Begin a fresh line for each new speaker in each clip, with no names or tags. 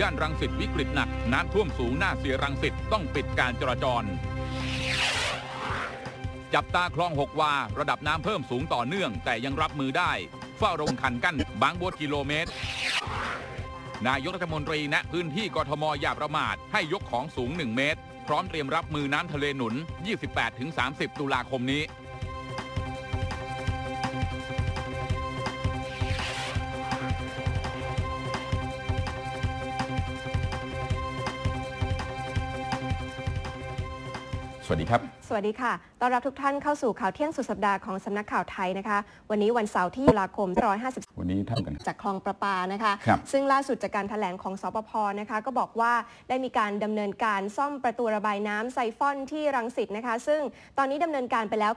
ย่านรังสิตวิกฤตหนัก น้ำท่วมสูงหน้าเสียรังสิตต้องปิดการจราจร จับตาคลองหกวา ระดับน้ำเพิ่มสูงต่อเนื่อง แต่ยังรับมือได้ เฝ้าระวังคันกั้นบางบัวกิโลเมตร นายกรัฐมนตรีแนะพื้นที่กทมอย่าประมาทให้ยกของสูง 1 เมตร พร้อมเตรียมรับมือน้ำทะเลหนุน 28-30 ตุลาคมนี้
วัสดีครับ
สวัสดีค่ะ ต้อนรับทุกท่านเข้าสู่ข่าวเที่ยงสุดสัปดาห์ของสำนักข่าวไทยนะคะ วันนี้วันเสาร์ที่ตุลาคม 150
วันนี้ท่านกัน
จากคลองประปานะคะ
ครับ
ซึ่งล่าสุดจากการแถลงของสปพนะคะ ก็บอกว่าได้มีการดำเนินการซ่อมประตูระบายน้ำไซฟอนที่รังสิตนะคะ ซึ่งตอนนี้ดำเนินการไปแล้ว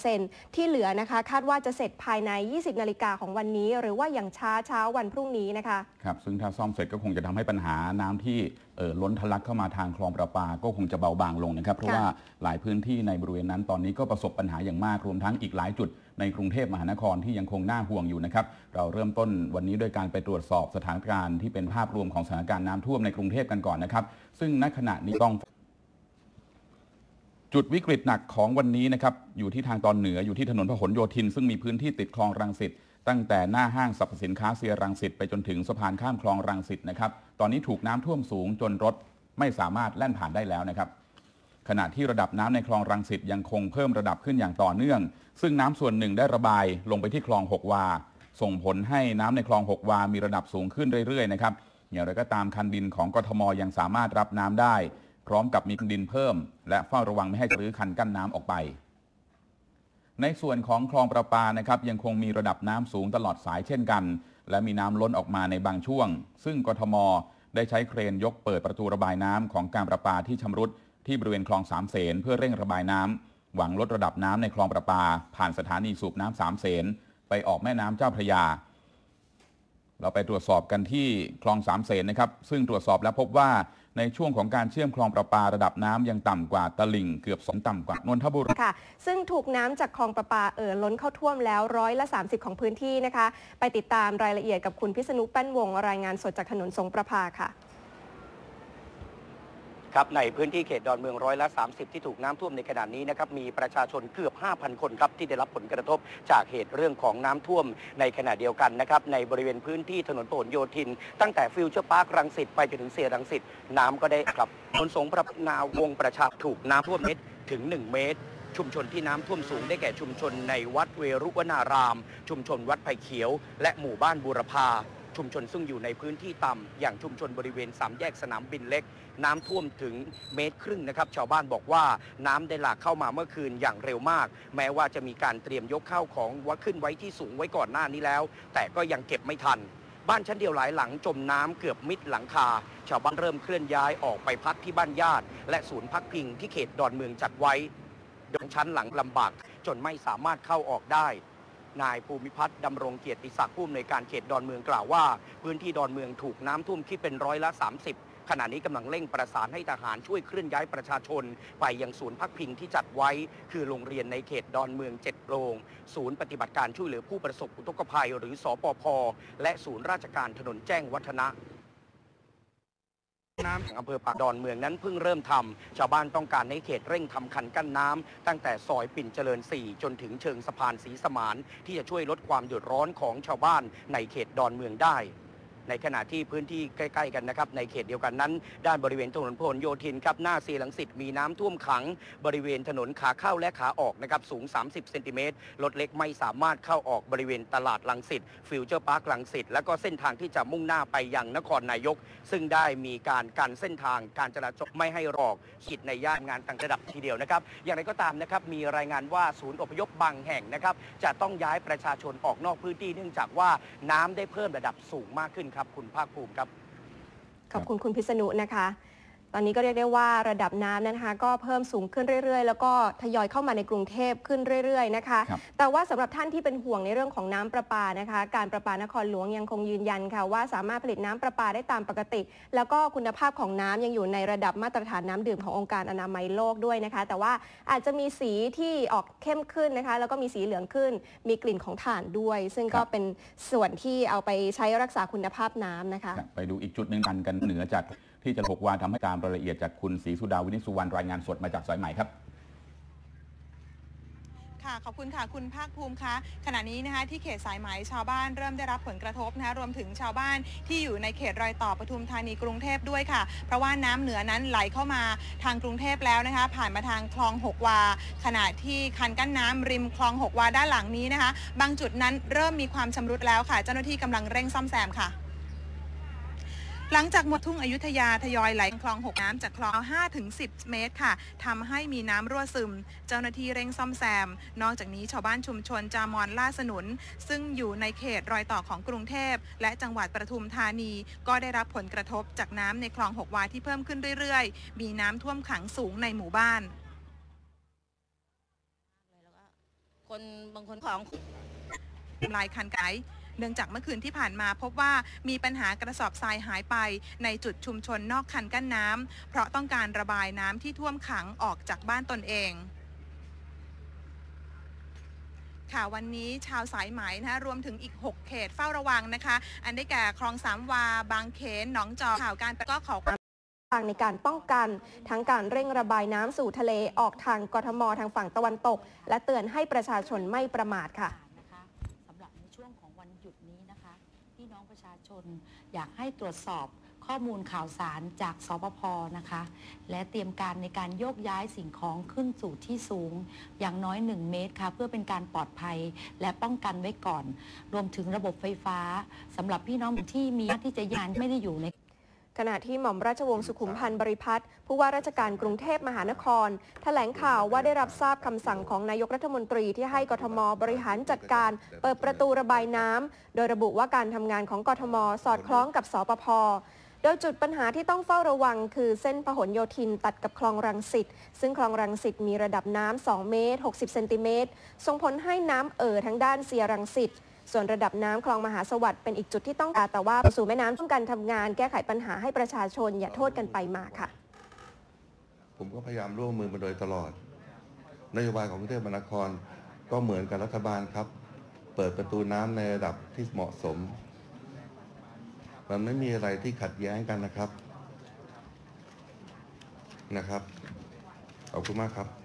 90%ที่เหลือนะคะ คาดว่าจะเสร็จภายใน 20 นาฬิกาของวันนี้ หรือว่าอย่างช้าเช้าวันพรุ่งนี้นะคะ
ครับซึ่งถ้าซ่อมเสร็จก็คงจะทำให้ปัญหาน้ำที่เอ่อล้นทะลักเข้ามาทางคลองประปาก็คงจะเบาบางลงนะครับ เพราะ
ค่ะ
ว่าหลายพื้นที่ในบริเวณนั้นตอนนี้ก็ประสบปัญหาอย่างมากรวมทั้งอีกหลายจุดในกรุงเทพมหานครที่ยังคงน่าห่วงอยู่นะครับ เราเริ่มต้นวันนี้ด้วยการไปตรวจสอบสถานการณ์ที่เป็นภาพรวมของสถานการณ์น้ำท่วมในกรุงเทพกันก่อนนะครับ ซึ่งณขณะนี้ต้องจุดวิกฤตหนักของวันนี้นะครับอยู่ที่ทางตอนเหนืออยู่ที่ถนนพหลโยธิน ซึ่งมีพื้นที่ติดคลองรังสิตตั้งแต่หน้าห้างสรรพสินค้าเซียรังสิตไปจนถึงสะพานข้ามคลองรังสิตนะครับ ตอนนี้ถูกน้ำท่วมสูงจนรถไม่สามารถแล่นผ่านได้แล้วนะครับ ขณะที่ระดับน้ำในคลองรังสิตยังคงเพิ่มระดับขึ้นอย่างต่อเนื่อง ซึ่งน้ำส่วนหนึ่งได้ระบายลงไปที่คลองหกวา ส่งผลให้น้ำในคลองหกวา มีระดับสูงขึ้นเรื่อยๆนะครับอย่างไรก็ตามคันดินของกทมยังสามารถรับน้ำได้ พร้อมกับมีคันดินเพิ่ม และเฝ้าระวังไม่ให้รื้อคันกั้นน้ำออกไป ในส่วนของคลองประปานะครับยังคงมีระดับน้ำสูงตลอดสายเช่นกัน และมีน้ำล้นออกมาในบางช่วง ซึ่งกทม ได้ใช้เครนยกเปิดประตูระบายน้ำของการประปาที่ชำรุด ที่บริเวณคลองสามเสนเพื่อเร่งระบายน้ำหวังลดระดับน้ำในคลองประปา ผ่านสถานีสูบน้ำสามเสนไปออกแม่น้ำเจ้าพระยา เราไปตรวจสอบกันที่คลองสามเสนนะครับ ซึ่งตรวจสอบแล้วพบว่าในช่วงของการเชื่อมคลองประปาระดับน้ำยังต่ำกว่าตลิ่งเกือบสองต่ำกว่านนทบุรี
ค่ะ ซึ่งถูกน้ำจากคลองประปาเอ่อล้นเข้าท่วมแล้วร้อยละ 30 ของพื้นที่นะคะ ไปติดตามรายละเอียดกับคุณพิษณุแป้นวงรายงานสดจากถนนสงประภาค่ะ
ครับในพื้นที่เขตดอนเมืองร้อยละ 30 ที่ถูกน้ำท่วมในขณะนี้นะครับมีประชาชนเกือบ 5,000 คนครับที่ได้รับผลกระทบจากเหตุเรื่องของน้ำท่วมในขณะเดียวกันนะครับในบริเวณพื้นที่ถนนพหลโยธิน ตั้งแต่ฟิวเจอร์พาร์ครังสิตไปจนถึงเสียรังสิตน้ำก็ได้ครับถนนสงประนาวงประชาถูกน้ำท่วมเมตรถึง 1 เมตรชุมชนที่น้ำท่วมสูงได้แก่ชุมชนในวัดเวรุวนาราม ชุมชนวัดไผ่เขียว และหมู่บ้านบูรพา ชุมชนซึ่งอยู่ในพื้นที่ต่ำอย่างชุมชนบริเวณสามแยกสนามบินเล็ก น้ำท่วมถึงเมตรครึ่งนะครับ ชาวบ้านบอกว่าน้ำได้หลากเข้ามาเมื่อคืนอย่างเร็วมาก แม้ว่าจะมีการเตรียมยกข้าวของว่าขึ้นไว้ที่สูงไว้ก่อนหน้านี้แล้ว แต่ก็ยังเก็บไม่ทันบ้านชั้นเดียวหลายหลังจมน้ำเกือบมิดหลังคา ชาวบ้านเริ่มเคลื่อนย้ายออกไปพักที่บ้านญาติ และศูนย์พักพิงที่เขตดอนเมืองจัดไว้โดยชั้นหลังลำบากจนไม่สามารถเข้าออกได้ นายภูมิพัฒน์ดำรงเกียรติศักดิ์ผู้อำนวยการเขตดอนเมืองกล่าวว่า พื้นที่ดอนเมืองถูกน้ำท่วมคิดเป็นร้อยละ 30ขณะนี้กำลังเร่งประสานให้ทหารช่วยเคลื่อนย้ายประชาชน ไปยังศูนย์พักพิงที่จัดไว้ คือโรงเรียนในเขตดอนเมือง7โรง ศูนย์ปฏิบัติการช่วยเหลือผู้ประสบอุทกภัย หรือสปพและศูนย์ราชการถนนแจ้งวัฒนะ น้ำอำเภอปากดอนเมืองนั้นเพิ่งเริ่มทำชาวบ้านต้องการให้เขตเร่งทำคันกั้นน้ำตั้งแต่ซอยปิ่นเจริญ 4 จนถึงเชิงสะพานสีสมาน ที่จะช่วยลดความเดือดร้อนของชาวบ้านในเขตดอนเมืองได้ ในขณะที่พื้นที่ใกล้ ๆ กันนะครับในเขตเดียวกันนั้น ด้านบริเวณถนนพหลโยธินครับหน้าเสียหลังสิตมีน้ำท่วมขัง บริเวณถนนขาเข้าและขาออกนะครับสูง 30เซนติเมตรรถเล็กไม่สามารถเข้าออกบริเวณตลาดลังสิตฟิวเจอร์พาร์คลังสิตแล้วก็เส้นทางที่จะมุ่งหน้าไปยังนครนายก ซึ่งได้มีการกันเส้นทางการจราจรไม่ให้รอกขีดในย่านงานต่างระดับทีเดียวนะครับ อย่างไรก็ตามนะครับมีรายงานว่าศูนย์อพยพบางแห่งนะครับจะต้องย้ายประชาชนออกนอกพื้นที่เนื่องจากว่าน้ำได้เพิ่มระดับสูงมากขึ้นครับ คุณภาคภูมิครับ
ขอบคุณคุณพิษณุนะคะ ตอนนี้ก็เรียกได้ว่าระดับน้ำนะคะ ก็เพิ่มสูงขึ้นเรื่อยๆ แล้วก็ทยอยเข้ามาในกรุงเทพขึ้นเรื่อยๆนะคะ
ครับ
แต่ว่าสำหรับท่านที่เป็นห่วงในเรื่องของน้ำประปานะคะ การประปานครหลวงยังคงยืนยันค่ะ ว่าสามารถผลิตน้ำประปาได้ตามปกติ แล้วก็คุณภาพของน้ำยังอยู่ในระดับมาตรฐานน้ำดื่มขององค์การอนามัยโลกด้วยนะคะ แต่ว่าอาจจะมีสีที่ออกเข้มขึ้นนะคะ แล้วก็มีสีเหลืองขึ้น มีกลิ่นของถ่านด้วย ซึ่งก็
ครับ
เป็นส่วนที่เอาไปใช้รักษาคุณภาพน้ำนะคะ
ครับไปดูอีกจุดหนึ่งกันกันเหนือจาก ที่จะหกวาทำให้ตามรายละเอียดจากคุณศรีสุดาวินิสุวรรณรายงานสดมาจากสายใหม่ครับ
ค่ะขอบคุณค่ะคุณภาคภูมิคะขณะนี้นะคะที่เขตสายไหมชาวบ้านเริ่มได้รับผลกระทบนะคะรวมถึงชาวบ้านที่อยู่ในเขตรอยต่อปทุมธานีกรุงเทพด้วยค่ะ เพราะว่าน้ำเหนือนั้นไหลเข้ามาทางกรุงเทพแล้วนะคะ ผ่านมาทางคลองหกวา ขณะที่คันกั้นน้ำริมคลองหกวาด้านหลังนี้นะคะ บางจุดนั้นเริ่มมีความชำรุดแล้วค่ะ เจ้าหน้าที่กำลังเร่งซ่อมแซมค่ะ หลังจากหมดทุ่งอยุธยาทยอยไหลคลองหกน้ำจากคลอง5ถึง10 เมตรค่ะทำให้มีน้ำรั่วซึม เจ้าหน้าที่เร่งซ่อมแซม นอกจากนี้ชาวบ้านชุมชนจามอนล่าสนุน ซึ่งอยู่ในเขตรอยต่อของกรุงเทพ และจังหวัดปทุมธานี ก็ได้รับผลกระทบจากน้ำในคลองหกวาที่เพิ่มขึ้นเรื่อยๆ มีน้ำท่วมขังสูงในหมู่บ้าน
คนบางคนของ
ทำลายคันไกด์ เนื่องจากเมื่อคืนที่ผ่านมาพบว่ามีปัญหากระสอบทรายหายไป ในจุดชุมชนนอกคันกั้นน้ำเพราะต้องการระบายน้ำที่ท่วมขังออกจากบ้านตนเองค่ะวันนี้ชาวสายไหมนะคะรวมถึงอีก 6 เขตเฝ้าระวังนะคะ อันได้แก่คลองสามวา บางเขนหนองจอกข่าวการก็ขอความ
ทางในการป้องกันทั้งการเร่งระบายน้ำสู่ทะเลออกทางกทมทางฝั่งตะวันตก และเตือนให้ประชาชนไม่ประมาทค่ะ
นะคะสำหรับในช่ วันหยุดนี้นะคะพี่น้องประชาชนอยากให้ตรวจสอบข้อมูลข่าวสารจากสปพนะคะ และเตรียมการในการโยกย้ายสิ่งของขึ้นสู่ที่สูง อย่างน้อย 1 เมตรค่ะ เพื่อเป็นการปลอดภัยและป้องกันไว้ก่อน รวมถึงระบบไฟฟ้าสำหรับพี่น้องที่มีที่จะยานไม่ได้อยู่ใน
ขณะที่หม่อมราชวงศ์สุขุมพันธ์บริพัตรผู้ว่าราชการกรุงเทพมหานครแถลงข่าวว่าได้รับทราบคำสั่งของนายกรัฐมนตรีที่ให้กทมบริหารจัดการ เปิดประตูระบายน้ำโดยระบุว่าการทำงานของกทมสอดคล้องกับสปพโดยจุดปัญหาที่ต้องเฝ้าระวังคือเส้นพหลโยธินตัดกับคลองรังสิต ซึ่งคลองรังสิตมีระดับน้ำ 2 เมตร 60 เซนติเมตร ส่งผลให้น้ำเอ่อทั้งด้านเสียรังสิต ส่วนระดับน้ำคลองมหาสวัสดิ์เป็นอีกจุดที่ต้องการแต่ว่าสู่แม่น้ำต้องการทำงานแก้ไขปัญหาให้ประชาชนอย่าโทษกันไปมาค่ะ
ผมก็พยายามร่วมมือมาโดยตลอด นโยบายของกรุงเทพมหานครก็เหมือนกับรัฐบาลครับ เปิดประตูน้ำในระดับที่เหมาะสม มันไม่มีอะไรที่ขัดแย้งกันนะครับนะครับขอบคุณมากครับ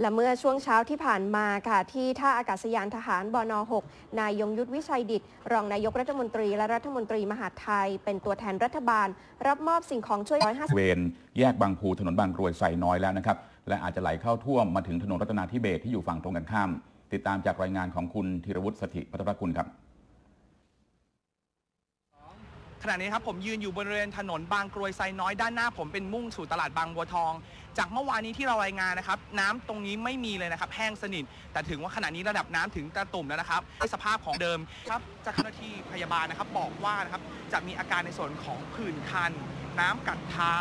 และเมื่อช่วงเช้าที่ผ่านมาค่ะที่ท่าอากาศยานทหารบน 6 นายยงยุทธวิชัยดิตรองนายกรัฐมนตรีและรัฐมนตรีมหาดไทย เป็นตัวแทนรัฐบาล รับมอบสิ่งของช่วย150
เวนแยกบางพูถนนบางกรวยใส่น้อยแล้วนะครับ และอาจจะไหลเข้าท่วมมาถึงถนนรัตนาธิเบศที่อยู่ฝั่งตรงกันข้าม ติดตามจากรายงานของคุณธีรวุฒิสถิพัทรกุลครับ
ข ณะนี้ครับผมยืนอยู่บริเวณถนนบางกรวยไซน้อยด้านหน้าผมเป็นมุ่งสู่ตลาดบางบัวทอง จากเมื่อวานนี้ที่เรารายงานนะครับ น้ำตรงนี้ไม่มีเลยนะครับ แห้งสนิท แต่ถึงว่าขณะนี้ระดับน้ำถึงตะตุ่มแล้วนะครับในสภาพของเดิมครับจากเจ้าหน้าที่พยาบาลนะครับบอกว่านะครับจะมีอาการในส่วนของผื่นคัน น้ำกัดเท้า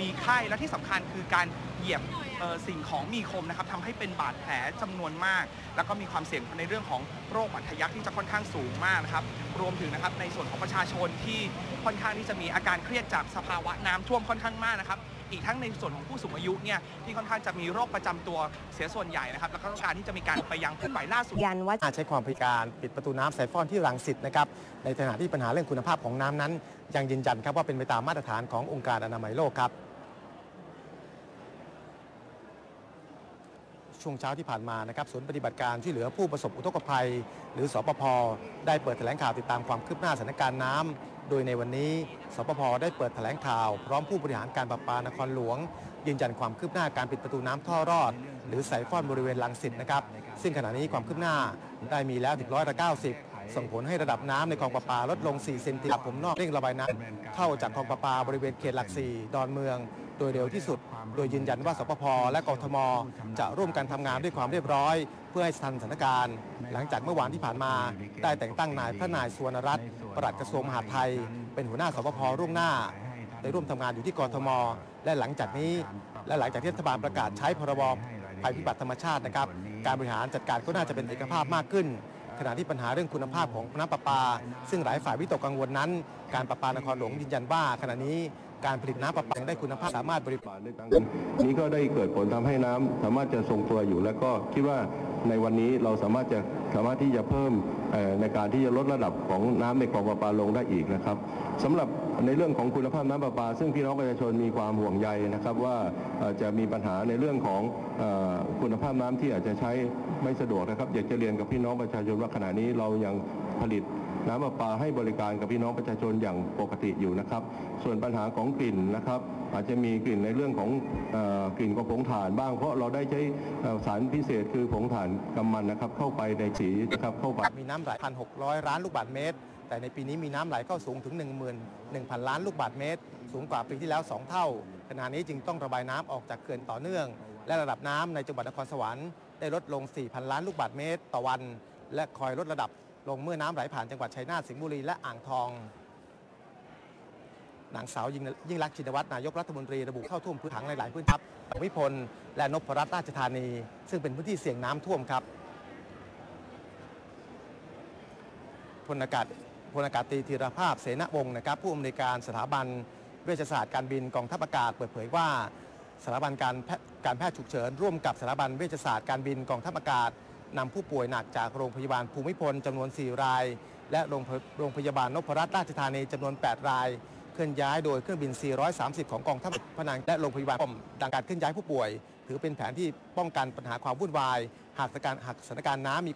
มีไข้และที่สำคัญคือการ เหยียบเอ่อสิ่งของมีคมนะครับทำให้เป็นบาดแผลจำนวนมาก แล้วก็มีความเสี่ยงในเรื่องของโรคบาดทะยักที่จะค่อนข้างสูงมากนะครับรวมถึงนะครับในส่วนของประชาชนที่ค่อนข้างที่จะมีอาการเครียดจากสภาวะน้ำท่วมค่อนข้างมากนะครับอีกทั้งในส่วนของผู้สูงอายุเนี่ยที่ค่อนข้างจะมีโรคประจำตัวเสียส่วนใหญ่นะครับแล้วก็ต้องการที่จะมีการไปยังเคลื่อนไหวล่าสุด
ยันว่า
อาจใช้ความพยายามปิดประตูน้ำสายฟ้อนที่รังสิตนะครับในขณะที่ปัญหาเรื่องคุณภาพของน้ำนั้น ยังยืนยันครับว่าเป็นไปตามมาตรฐานขององค์การอนามัยโลกครับ ช่วงเช้าที่ผ่านมานะครับศูนย์ปฏิบัติการช่วยเหลือผู้ประสบอุทกภัย หรือสปภได้เปิดแถลงข่าวติดตามความคืบหน้าสถานการณ์น้ำโดยในวันนี้สปภได้เปิดแถลงข่าว พร้อมผู้บริหารการประปานครหลวง ยืนยันความคืบหน้าการปิดประตูน้ำท่อรอด หรือสายฟอนบริเวณลังสิตนะครับซึ่งขณะนี้ความคืบหน้าได้มีแล้วถึงร้อยละ90ส่งผลให้ระดับน้ำในคลองประปาลดลง 4 เซนติเมตรผมนอกเร่งระบายน้ำเข้าจากคลองประปาบริเวณเขตหลักสี่ดอนเมือง โดยเร็วที่สุด โดยยืนยันว่าสปพและกทม จะร่วมกันทำงานด้วยความเรียบร้อย เพื่อให้ทันสถานการณ์ หลังจากเมื่อวานที่ผ่านมา ได้แต่งตั้งนายพระนายสุวรรณรัตน์ปลัดกระทรวงมหาดไทย เป็นหัวหน้าสปพร่วงหน้าได้ร่วมทำงานอยู่ที่กทม และหลังจากนี้ และหลังจากที่รัฐบาลประกาศใช้พรบภัยพิบัติธรรมชาตินะครับ การบริหารจัดการก็น่าจะเป็นเอกภาพมากขึ้น ขณะที่ปัญหาเรื่องคุณภาพของน้ำประปา ซึ่งหลายฝ่ายวิตกกังวลนั้น การประปานครหลวงยืนยันว่าขณะนี้การผลิตน้ำประปาได้คุณภาพสามารถบริโภค
นี้ก็ได้เกิดผลทำให้น้ำสามารถจะทรงตัวอยู่ แล้วก็คิดว่าในวันนี้เราสามารถจะสามารถที่จะเพิ่ม ในการที่จะลดระดับของน้ำในคลองประปาลงได้อีกนะครับสำหรับในเรื่องของคุณภาพน้ำประปา ซึ่งพี่น้องประชาชนมีความห่วงใยนะครับว่าจะมีปัญหาในเรื่องของอคุณภาพน้ำที่อาจจะใช้ไม่สะดวกนะครับ อยากจะเรียนกับพี่น้องประชาชนว่าขณะนี้เรายังผลิต น้ำประปาให้บริการกับพี่น้องประชาชนอย่างปกติอยู่นะครับ ส่วนปัญหาของกลิ่นนะครับ อาจจะมีกลิ่นในเรื่องของอกลิ่นของผงถ่านบ้าง เพราะเราได้ใช้สารพิเศษคือผงถ่านกำมันนะครับ เข้าไปในสีนะครับเข้าไป
มีน้ำไหล1,600ล้านลูกบาศก์เมตร แต่ในปีนี้มีน้ำไหลเข้าสูงถึง 11,000 ล้านลูกบาศก์เมตร สูงกว่าปีที่แล้ว 2 เท่าขณะนี้จึงต้องระบายน้ำออกจากเขื่อนต่อเนื่อง และระดับน้ำในจังหวัดนครสวรรค์ได้ลดลง 4,000 ล้านลูกบาศก์เมตรต่อวัน และคอยลดระดับ ลงเมื่อน้ำไหลผ่านจังหวัดชัยนาทสิงห์บุรีและอ่างทองนางสาวยิ่งรักษ์ชินวัตรนายกรัฐมนตรีระบุเข้าท่วมพื้นถังในหลายพื้นทับภูมิพลและนพรัตน์ราชธานี ซึ่งเป็นพื้นที่เสี่ยงน้ำท่วมครับพลอากาศพลอากาศตรีธีรภาพเสนาวงศ์นะครับ ผู้อำนวยการสถาบันเวชศาสตร์การบินกองทัพอากาศเปิดเผยว่าสถาบันการการแพทย์ฉุกเฉินร่วมกับสถาบันเวชศาสตร์การบินกองทัพอากาศ นำผู้ป่วยหนักจากโรงพยาบาลภูมิพลจำนวน 4 ราย และโรงพโรงพยาบาลนพรัตน์ราชธานีจำนวน 8 ราย เคลื่อนย้ายโดยเครื่องบิน 430 ของกองทัพพนังและโรงพยาบาลมดังการเคลื่อนย้ายผู้ป่วย ถือเป็นแผนที่ป้องกันปัญหาความวุ่นวาย หากสการณ์หากสถานการณ์น้ำมี